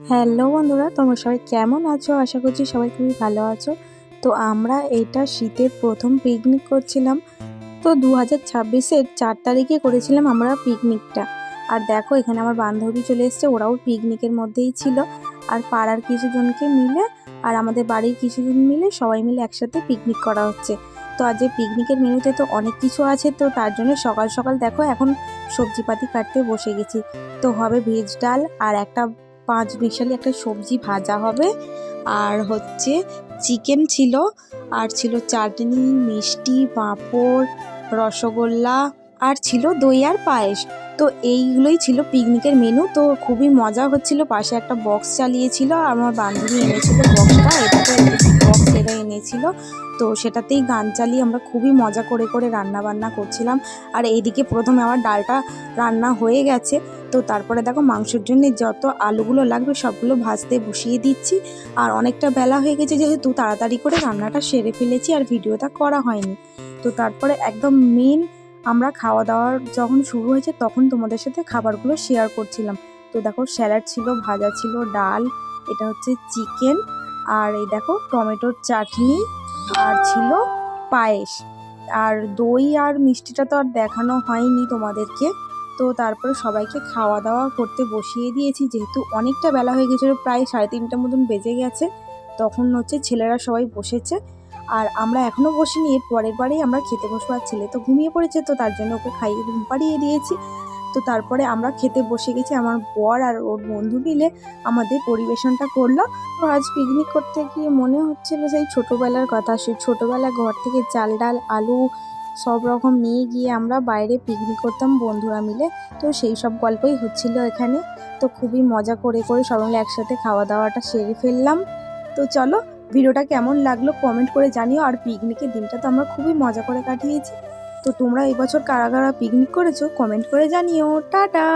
Hello বন্ধুরা, তোমরা সবাই কেমন আছো? আশা করছি সবাই খুবই ভালো আছো। তো আমরা এটা শীতের প্রথম পিকনিক করছিলাম। তো দু হাজার ছাব্বিশের চার তারিখে করেছিলাম আমরা পিকনিকটা আর দেখো, এখানে আমার বান্ধবী চলে এসছে, ওরাও পিকনিকের মধ্যেই ছিল। আর পাড়ার কিছুজনকে মিলে আর আমাদের বাড়ির কিছুজন মিলে সবাই মিলে একসাথে পিকনিক করা হচ্ছে। তো আজ এই পিকনিকের মেনুতে তো অনেক কিছু আছে, তো তার জন্য সকাল সকাল দেখো, এখন সবজিপাতি কাটতে বসে গেছি। তো হবে ভেজ ডাল আর একটা পাঁচ মিশালি একটা সবজি ভাজা হবে। আর হচ্ছে চিকেন ছিল, আর ছিল চাটনি, মিষ্টি, পাঁপড়, রসগোল্লা, আর ছিল দই আর পায়েস। তো এইগুলোই ছিল পিকনিকের মেনু তো খুবই মজা হচ্ছিল, পাশে একটা বক্স চালিয়েছিল, আর আমার বান্ধবী এনেছিল বক্সটা এটাতে বক্স এরা এনেছিল। তো সেটাতেই গান চালিয়ে আমরা খুবই মজা করে করে রান্না বান্না করছিলাম। আর এইদিকে প্রথমে আমার ডালটা রান্না হয়ে গেছে। তো তারপরে দেখো মাংসের জন্য যত আলুগুলো লাগবে সবগুলো ভাজতে বসিয়ে দিচ্ছি। আর অনেকটা বেলা হয়ে গেছে যেহেতু তাড়াতাড়ি করে রান্নাটা সেরে ফেলেছি, আর ভিডিওটা করা হয়নি। তো তারপরে একদম মেন আমরা খাওয়া দাওয়ার যখন শুরু হয়েছে তখন তোমাদের সাথে খাবারগুলো শেয়ার করছিলাম। তো দেখো স্যালাড ছিল, ভাজা ছিল, ডাল, এটা হচ্ছে চিকেন আর এই দেখো টমেটোর চাটনি, আর ছিল পায়েস। আর দই আর মিষ্টিটা তো আর দেখানো হয়নি তোমাদেরকে। তো তারপরে সবাইকে খাওয়া দাওয়া করতে বসিয়ে দিয়েছি, যেহেতু অনেকটা বেলা হয়ে গেছিল, প্রায় সাড়ে তিনটার মতন বেজে গেছে। তখন হচ্ছে ছেলেরা সবাই বসেছে। আর আমরা এখনও বসিনি, এর পরের বারেই আমরা খেতে বসবো। আর ছেলে তো ঘুমিয়ে পড়েছে তো তার জন্য ওকে খাইয়ে ঘুম পাড়িয়ে দিয়েছি। তো তারপরে আমরা খেতে বসে গেছি আমার বর আর ওর বন্ধু মিলে আমাদের পরিবেশনটা করল। তো আজ পিকনিক করতে গিয়ে মনে হচ্ছিল সেই ছোটোবেলার কথা, সেই ছোটোবেলা ঘর থেকে চাল ডাল, আলু সব রকম নিয়ে গিয়ে আমরা বাইরে পিকনিক করতাম বন্ধুরা মিলে। তো সেই সব গল্পই হচ্ছিল এখানে। তো খুবই মজা করে করে সবাই মিলে একসাথে খাওয়া দাওয়াটা সেরে ফেললাম। তো চলো ভিডিওটা কেমন লাগল কমেন্ট করে জানিও। আর পিকনিকের দিনটা তো আমরা খুবই মজা করে কাটিয়েছি। তো তোমরা এবছর কারা কারা পিকনিক করেছ কমেন্ট করে জানিও। টাটা!